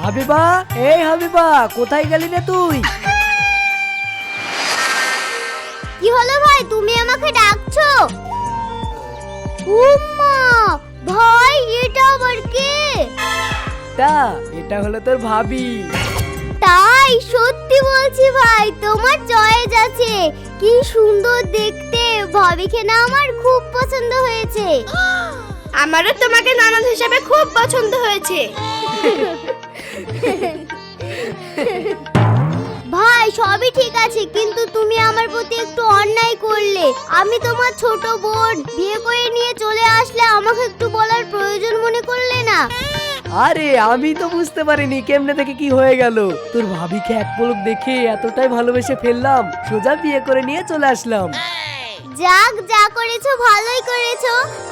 হাবিবা এই হাবিবা কোথায় গেলি রে তুই? কি হলো ভাই তুমি আমাকে ডাকছো? উম্মা ভাই এটা আবার কে? তা এটা হলো তোর ভাবি। তাই সত্যি বলছি ভাই তোমার চয়েস আছে। কি সুন্দর দেখতে। ভাবিকে না আমার খুব পছন্দ হয়েছে। আমারও তোমাকে ননদ হিসেবে খুব পছন্দ হয়েছে। ভাই সবই ঠিক আছে কিন্তু তুমি আমার প্রতি একটু অন্যায় করলে। আমি তোমার ছোট বোন বিয়ে করে নিয়ে চলে আসলে আমাকে একটু বলার প্রয়োজন মনে করলে না? আরে আমি তো বুঝতে পারিনি কেমনে থেকে কি হয়ে গেল। তোর ভাবিকে এক পলক দেখে এতটাই ভালোবেসে ফেললাম সোজা বিয়ে করে নিয়ে চলে আসলাম। যাক যা করেছ ভালোই করেছ।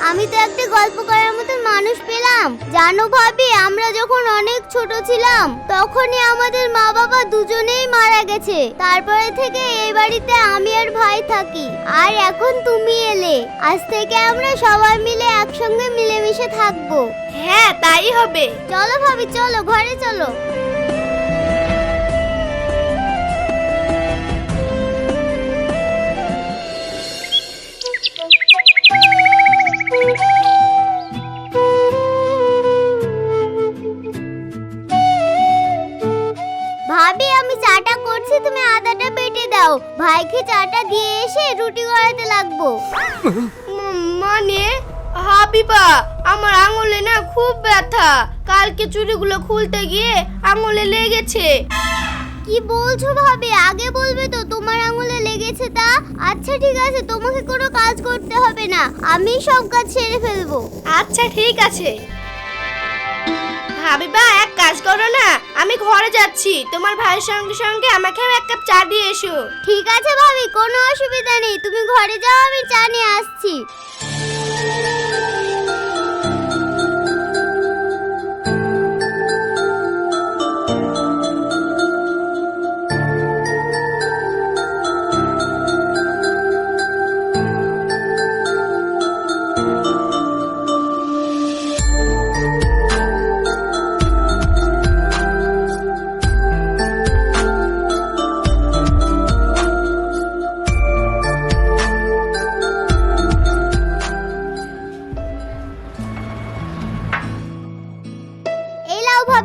আমি তো একটা গল্প করার মতো মানুষ পেলাম। জানো ভাবি আমরা যখন অনেক ছোট ছিলাম তখনই আমাদের মা বাবা দুজনেই মারা গেছে। তারপরে থেকে এই বাড়িতে আমি আর ভাই থাকি। আর এখন তুমি এলে। আজ থেকে আমরা সবাই মিলে একসঙ্গে মিলেমিশে থাকব। হ্যাঁ তাই হবে। চলো ভাবি চলো ঘরে চলো। কালকে চুড়িগুলো খুলতে গিয়ে আঙুলে লেগেছে। কি বলছো ভাবি? আগে বলবে তো তোমার আঙুলে লেগেছে তা? আচ্ছা ঠিক আছে তোমাকে কোনো কাজ করতে হবে না। আমি সব কাজ সেরে ফেলব। আচ্ছা ঠিক আছে। হাবিবা এক কাজ করো না আমি ঘরে যাচ্ছি। তোমার ভাইয়ের সঙ্গে সঙ্গে আমাকেও এক কাপ চা দিয়ে এসো। ঠিক আছে ভাবি কোনো অসুবিধা নেই। তুমি ঘরে যাও আমি চা নিয়ে আসছি।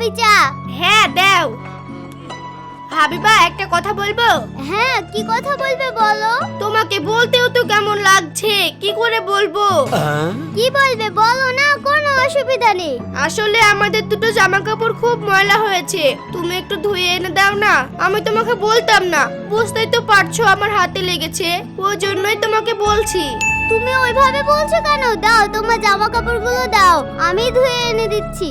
এই চা হ্যাঁ দাও। হাবিবা একটা কথা বলব? হ্যাঁ কি কথা বলবে বলো? তোমাকে বলতেও তো কেমন লাগছে? কি করে বলব? কি বলবে বলো না কোনো অসুবিধা নেই। আসলে আমাদের দুটো জামা কাপড় খুব ময়লা হয়েছে। তুমি একটু ধুয়ে এনে দাও না। আমি তোমাকে বলতাম না। বুঝতেই তো পারছ আমার হাতে লেগেছে। ওই জন্যই তোমাকে বলছি। তুমি ওইভাবে বলছো কেন? দাও তোমার জামা কাপড়গুলো দাও। আমি ধুয়ে এনে দিচ্ছি।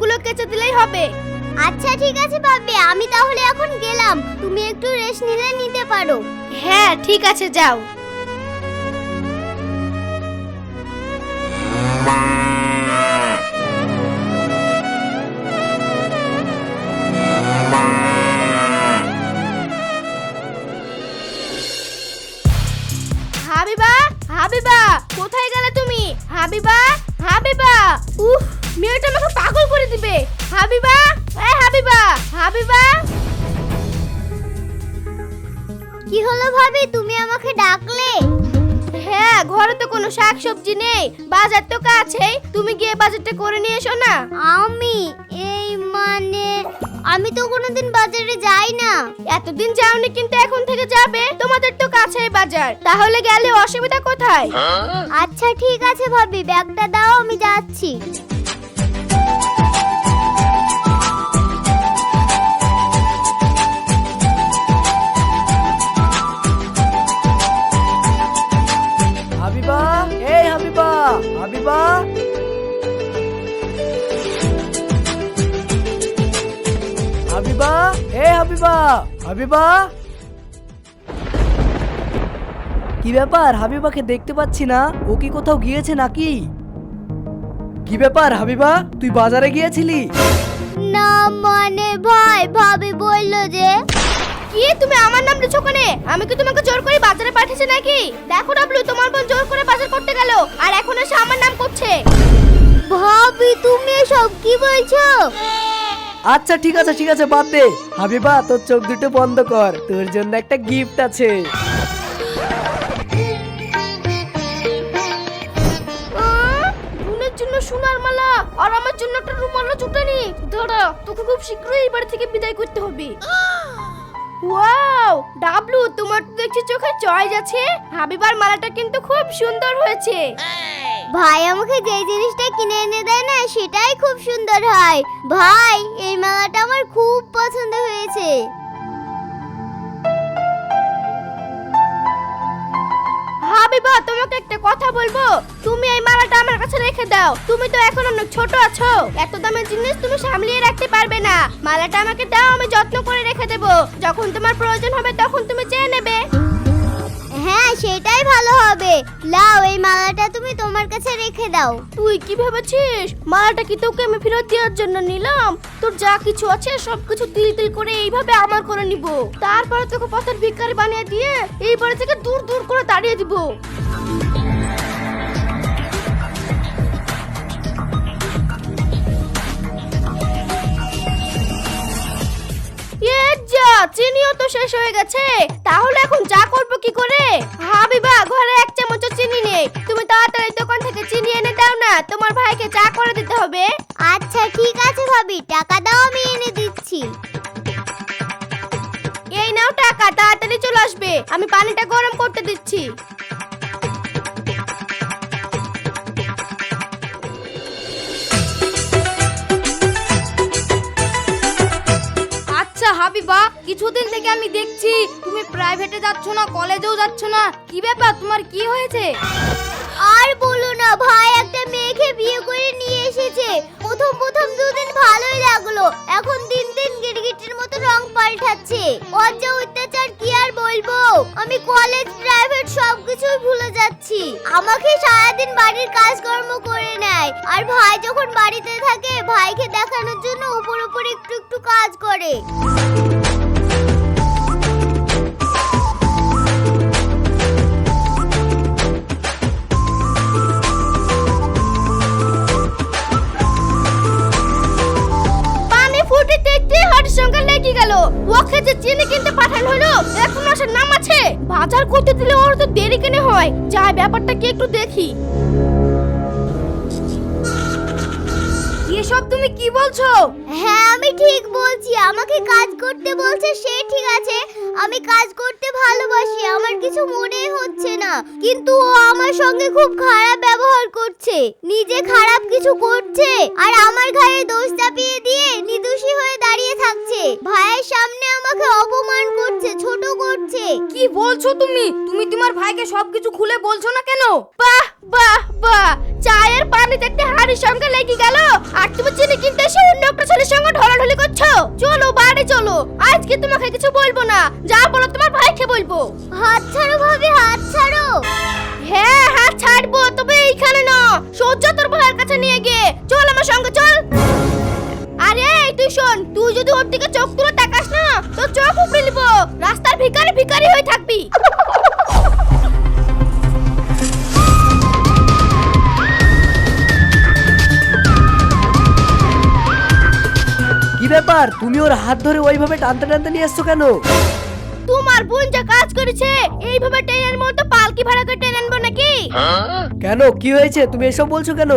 এই লাও কেচে দিলেই হবে। আচ্ছা ঠিক আছে ভাবি আমি তাহলে এখন গেলাম। তুমি একটু রেস্ট নিলে নিতে পারো। হ্যাঁ ঠিক আছে, যাও। হাবিবা হাবিবা। কি হলো ভাবি তুমি আমাকে ডাকলে? হ্যাঁ ঘরে তো কোনো শাকসবজি নেই বাজার তো কাছেই তুমি গিয়ে বাজারটা করে নিয়ে এসো না। আমি এই মানে আমি তো কোনোদিন বাজারে যাই না। এতদিন যাওনি কিন্তু এখন থেকে যাবে তোমাদের তো কাছেই বাজার তাহলে গেলে অসুবিধা কোথায়? আচ্ছা ঠিক আছে ভাবি ব্যাগটা দাও আমি যাচ্ছি। হাবিবা? কি ব্যাপার? হাবিবাকে দেখতে পাচ্ছি না। ও কি কোথাও গিয়েছে নাকি? কি ব্যাপার, হাবিবা? তুই বাজারে গিয়েছিলি? না মানে ভাই, ভাবি বলল যে কি? তুমি আমার নাম লিখছো কেন? আমি কি তোমাকে জোর করে বাজারে পাঠিয়েছি নাকি? দেখো ডাবলু তোমার বোন জোর করে বাজার করতে গেল আর এখন এসে আমার নাম করছে। ভাবি তুমি এসব কি বলছো? আচ্ছা ঠিক আছে ঠিক আছে বাদ দে। হাবিবা তোর চোখ দুটো বন্ধ কর তোর জন্য একটা গিফট আছে। আহ, বোনের জন্য সোনার মালা আর আমার জন্য একটা রুমালও জুটানি দাঁড়া তোকে খুব শীঘ্রই এই বাড়ি থেকে বিদায় করতে হবে। ওয়াও ডাবলু, তোমার তো দেখছি চোখে চয়েস আছে হাবিবার মালাটা কিন্তু খুব সুন্দর হয়েছে। ভাই, আমাকে যে জিনিসটা কিনে এনে দেয় না, সেটাই খুব সুন্দর হয়। ভাই, এই মালাটা আমার খুব পছন্দ হয়েছে। হাবিবা তোমাকে একটা কথা বলব? তুমি এই মালাটা আমার কাছে রেখে দাও। তুমি তো এখন অনেক ছোট আছো। এত দামের জিনিস তুমি সামলিয়ে রাখতে পারবে না। মালাটা আমাকে দাও, আমি যত্ন করে রেখে দেবো। যখন তোমার প্রয়োজন হবে, তখন তুমি চেয়ে হবে লাও, এই মালাটা তুমি তোমার কাছে রেখে দাও। তুই কি ভেবেছিস? মালাটা কি তোকে আমি ফেরত দেওয়ার জন্য নিলাম? তোর যা কিছু আছে সব কিছু তিল তিল করে এইভাবে আমার করে নিব। তারপরে তোকে পথের ভিক্ষারি বানিয়ে দিয়ে এই বাড়ি থেকে দূর দূর করে দাঁড়িয়ে দিব। চিনিও তো শেষ হয়ে গেছে। তাহলে এখন চা করব কি করে? হাবিবা ঘরে এক চামচ চিনি নেই। তুমি তাড়াতাড়ি দোকান থেকে চিনি এনে দাও না তোমার ভাইকে চা করে দিতে হবে। আচ্ছা ঠিক আছে ভাবি টাকা দাও আমি এনে দিচ্ছি। এই নাও টাকা তাড়াতাড়ি চলে আসবে। আমি পানিটা গরম করতে দিচ্ছি। হাবিবা কিছুদিন থেকে আমি দেখছি তুমি প্রাইভেটে যাচ্ছ না কলেজেও যাচ্ছ না। কি ব্যাপার? তোমার কি হয়েছে? আর বলো না, ভাই একটা মেয়েকে বিয়ে করে নিয়ে এসেছে। প্রথম প্রথম দুদিন ভালোই লাগল, এখন দিন দিন গিরগিটির মতো রং পাল্টাচ্ছে। ওর অত্যাচার, কি আর বলব? আমি কলেজ প্রাইভেট সবকিছুই ভুলে যাচ্ছি। আমাকে সারাদিন বাড়ির কাজকর্ম করে নেয়। আর ভাই যখন বাড়িতে থাকে, ভাইকে দেখানোর জন্য উপর উপর একটু একটু কাজ করে। ওকে যে চিনি কিনতে পাঠানো হলো এক মাসের নাম আছে। বাজার করতে দিলে ওর তো দেরি কেনে হয়। যাই ব্যাপারটা কি একটু দেখি। এসব তুমি কি বলছো? হ্যাঁ আমি ঠিক বলছি। আমাকে কাজ করতে বলছে সে ঠিক আছে। আমি কাজ করতে ভালোবাসি আমার কিছু মনে হচ্ছে না। কিন্তু ও আমার সঙ্গে খুব খারাপ ব্যবহার করছে। নিজে খারাপ কিছু করছে আর আমার ঘাড়ে দোষ চাপিয়ে দিয়ে নিদোষী হয়ে দাঁড়িয়ে থাকছে। ভাইয়ের সামনে আমাকে অপমান করছে ছোট করছে। কি বলছো তুমি? তুমি তোমার ভাইকে সবকিছু খুলে বলছো না কেন? বাহ বাহ বাহ। পানি দেখতে হাড়ির সঙ্গে লেগে গেল। আর তুমি চিনি কিনতে এসে অন্য একটা ছেলের সঙ্গে ঢলাঢলি করছ? চলো বাড়ি চলো। আজকে তোমাকে কিছু বলব না। যা বলো তোমার ভাইকে বলব। হাত ছাড়ো ভাবি হাত ছাড়ো। হ্যাঁ হাত ছাড়বো তবে এইখানে না। সহ্য তোর ভাইয়ের কাছে নিয়ে গিয়ে। চল আমার সঙ্গে চল। আরে এই তুই শোন তুই যদি ওর দিকে চোখ তুলে তাকাস না তোর চোখ উপড়ে নিব। রাস্তার ভিখারি ভিখারি হয়ে থাকবি। ব্যাপার তুমি ওর হাত ধরে ওইভাবে টানতে টানতে নিয়ে এসছো কেন? তোমার বোন যা কাজ করেছে এইভাবে ট্রেনের মতো পালকি ভাড়া করে টেনে আনব নাকি? কেন? কি হয়েছে? তুমি এসব বলছো কেন?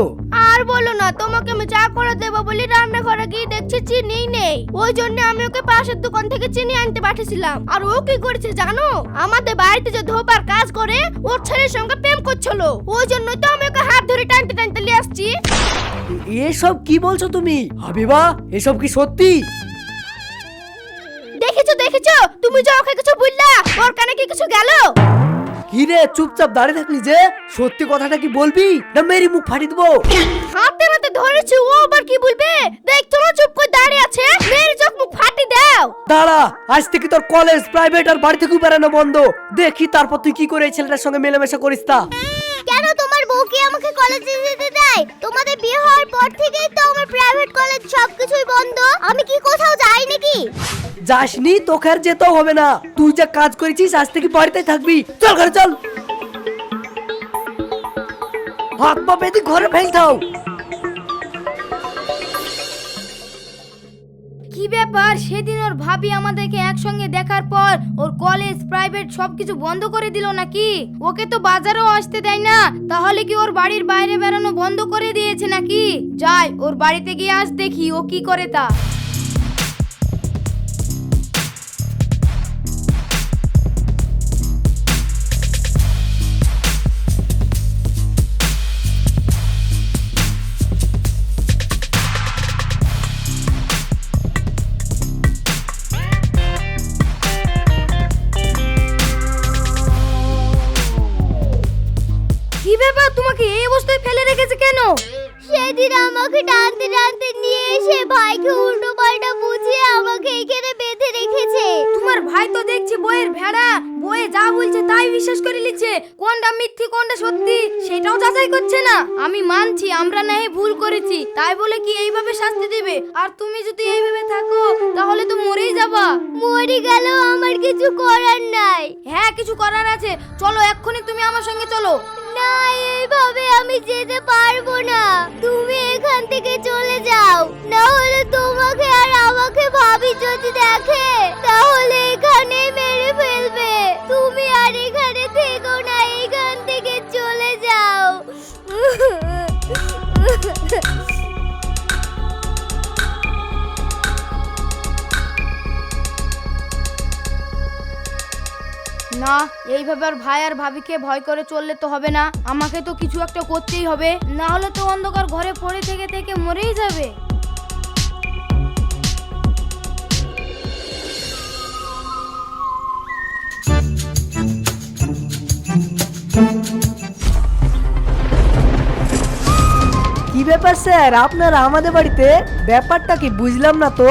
আর বলো না তোমাকে আমি চা করে দেবো বলে রান্নাঘরে গিয়ে দেখছি চিনি নেই। ওই জন্য আমি ওকে পাশের দোকান থেকে চিনি আনতে পাঠিয়েছিলাম। আর ও কি করেছে জানো? আমাদের বাড়িতে যে ধোপার কাজ করে ওর ছেলের সঙ্গে প্রেম করছিল। ওই জন্য তো আমি ওকে হাত ধরে টানতে টানতে এসব কি বলছো তুমি? হাবিবা এসব কি সত্যি? দেখেছ দেখেছ? তুমি যে ওকে কিছু বললা ওর কানে কি কিছু গেল? কি রে চুপচাপ দাঁড়িয়ে থাকলি যে? সত্যি কথাটা কি বলবি? না মেরি মুখ ফাটি দেবো? হাতে নাতে ধরেছি ও আবার কি বলবে? দেখছ না চুপ করে দাঁড়িয়ে আছে। মেয়ের চোখ মুখ ফাটি দাও। দাঁড়া আজ থেকে তোর কলেজ প্রাইভেট আর বাড়ি থেকে বেরানো বন্ধ। দেখি তারপর তুই কি করে এই ছেলেটার সঙ্গে মেলামেশা করিস তা। কেন তোমার বউ কি আমাকে কলেজে যেতে দেয়? তোমাদের বিয়ে হওয়ার পর থেকেই তো আমার প্রাইভেট কলেজ সবকিছুই বন্ধ। আমি কি কোথাও যাই নাকি? যাসনি, তোকে আর যেতেও হবে না। তুই যা কাজ করেছিস, আজ থেকে বাড়িতে থাকবি। চল ঘরে, চল। হাত পা বেঁধে ঘরে ফেলতাও কি ব্যাপার? সেদিন ওর ভাবি আমাদেরকে একসঙ্গে দেখার পর ওর কলেজ, প্রাইভেট সবকিছু বন্ধ করে দিল নাকি? ওকে তো বাজারও আসতে দেয় না। তাহলে কি ওর বাড়ির বাইরে বেরোনো বন্ধ করে দিয়েছে নাকি? যাই, ওর বাড়িতে গিয়ে আজ দেখি ও কি করে তা। তোমাকে এই অবস্থায় ফেলে রেখেছে কেন? সেদিন আমাকে টানতে টানতে নিয়ে এসে ভাইকে উল্টো পাল্টা বুঝিয়ে আমাকে এখানে বেঁধে রেখেছে। তোমার ভাই তো দেখছি বইয়ের ভেড়া বইয়ে যা বলছে তাই বিশ্বাস করে নিচ্ছে। কোনটা মিথ্যি কোনটা সত্যি সেটাও যাচাই করছে না। আমি মানছি আমরা নাহি ভুল করেছি তাই বলে কি এইভাবে শাস্তি দিবে? আর তুমি যদি এইভাবে থাকো তাহলে তো মরেই যাবা। মরে গেল আমার কিছু করার নাই। হ্যাঁ কিছু করার আছে। চলো এক্ষুনি তুমি আমার সঙ্গে চলো। না, এইভাবে আমি যেতে পারব না। তুমি এখান থেকে চলে যাও। না হলে তোমাকে আর আমাকে ভাবি যদি দেখে, তাহলে এখানে মেরে ফেলবে। তুমি আর এখানে থেকো না, এখান থেকে চলে না এইভাবে আর ভাই আর ভাবিকে ভয় করে চললে তো হবে না। আমাকে তো কিছু একটা করতেই হবে। না হলে তো অন্ধকার ঘরে পড়ে থেকে থেকে মরেই যাবে। কি ব্যাপার স্যার? আপনারা আমাদের বাড়িতে ব্যাপারটা কি বুঝলাম না তো?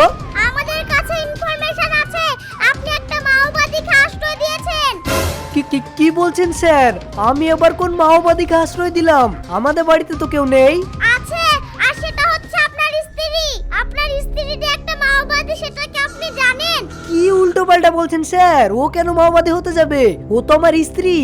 কি বলছেন স্যার? আমি আবার কোন মাওবাদীকে আশ্রয় দিলাম? আমাদের বাড়িতে তো কেউ নেই। আছে আর সেটা হচ্ছে আপনার স্ত্রী। আপনার স্ত্রী যে একটা মাওবাদী সেটা কি আপনি জানেন? কি উল্টো পাল্টা বলছেন স্যার? ও কেন মাওবাদী হতে যাবে? ও তো আমার স্ত্রী।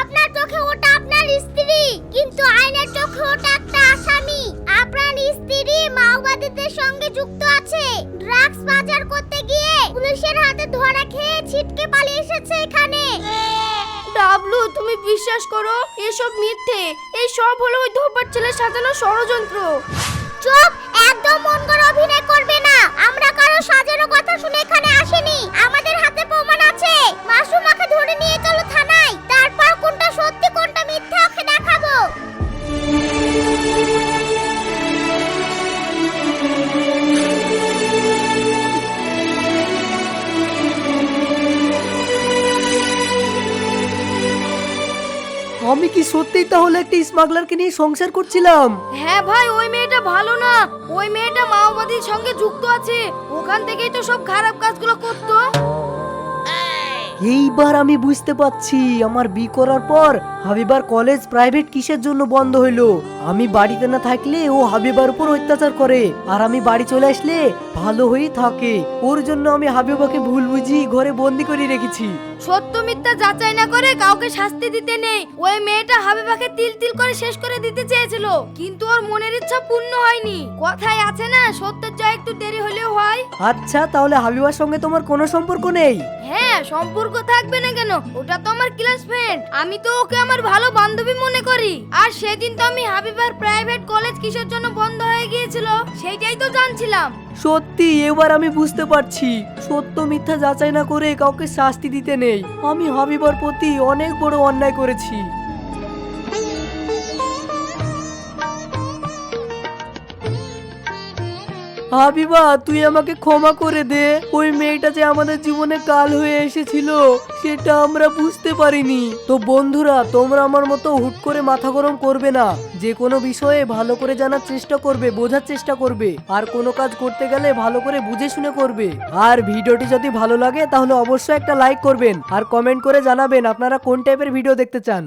আপনার চোখে ওটা আপনার স্ত্রী কিন্তু আইনের চোখে ওটা একটা আসামি। আপনার স্ত্রী মাওবাদীদের সঙ্গে যুক্ত আছে। ড্রাগস বাজার করতে গিয়ে পুলিশের হাতে ধরা খেয়ে ছিটকে পালিয়ে এসেছে এখানে। ডাবলু, তুমি বিশ্বাস করো, এসব মিথ্যে। এই সব হলো ওই ধোপার ছেলে সাজানো ষড়যন্ত্র। চুপ! একদম মন করে অভিনয় করবে না। আমরা কারও সাজানো কথা শুনে এখানে আসেনি। সত্যিই তাহলে একটা স্মাগলারকে নিয়ে সংসার করছিলাম। হ্যাঁ ভাই ওই মেয়েটা ভালো না। ওই মেয়েটা মাওবাদীর সঙ্গে যুক্ত আছে। ওখান থেকেই তো সব খারাপ কাজগুলো করতো। এইবার আমি বুঝতে পারছি আমার বি করার পর হাবিবার কলেজ প্রাইভেট কিসের জন্য বন্ধ হইল? আমি বাড়িতে না থাকলে ও হাবিবার উপর অত্যাচার করে। আর আমি বাড়ি চলে আসলে ভালো হয়েই থাকে। ওর জন্য আমি হাবিবাকে ভুল বুঝি ঘরে বন্দি করে রেখেছি। সত্য মিথ্যা যাচাই না করে কাউকে শাস্তি দিতে নেই। ওই মেয়েটা হাবিবাকে তিল তিল করে শেষ করে দিতে চেয়েছিল। কিন্তু ওর মনের ইচ্ছা পূর্ণ হয়নি। কথায় আছে না সত্যের জয় একটু দেরি হলেও হয়। আচ্ছা তাহলে হাবিবার সঙ্গে তোমার কোনো সম্পর্ক নেই? হ্যাঁ সম্পর্ক থাকবে না কেন? ওটা তো আমার ক্লাস ফ্রেন্ড আমি তো ওকে আমার ভালো বান্ধবী মনে করি। আর সেদিন তো আমি হাবিবার প্রাইভেট কলেজ কিসের জন্য বন্ধ হয়ে গিয়েছিল, সেইটাই তো জানছিলাম। সত্যি, এবার আমি বুঝতে পারছি। সত্য মিথ্যা যাচাই না করে কাউকে শাস্তি দিতে নেই। আমি হাবিবার প্রতি অনেক বড় অন্যায় করেছি। হাবিবা, তুই আমাকে ক্ষমা করে দে। ওই মেয়েটা যে আমাদের জীবনে কাল হয়ে এসেছিল, সেটা আমরা বুঝতে পারিনি। তো বন্ধুরা, তোমরা আমার মতো হুট করে মাথা গরম করবে না। যে কোনো বিষয়ে ভালো করে জানার চেষ্টা করবে, বোঝার চেষ্টা করবে। আর কোনো কাজ করতে গেলে ভালো করে বুঝে শুনে করবে। আর ভিডিওটি যদি ভালো লাগে, তাহলে অবশ্যই একটা লাইক করবেন। আর কমেন্ট করে জানাবেন আপনারা কোন টাইপের ভিডিও দেখতে চান।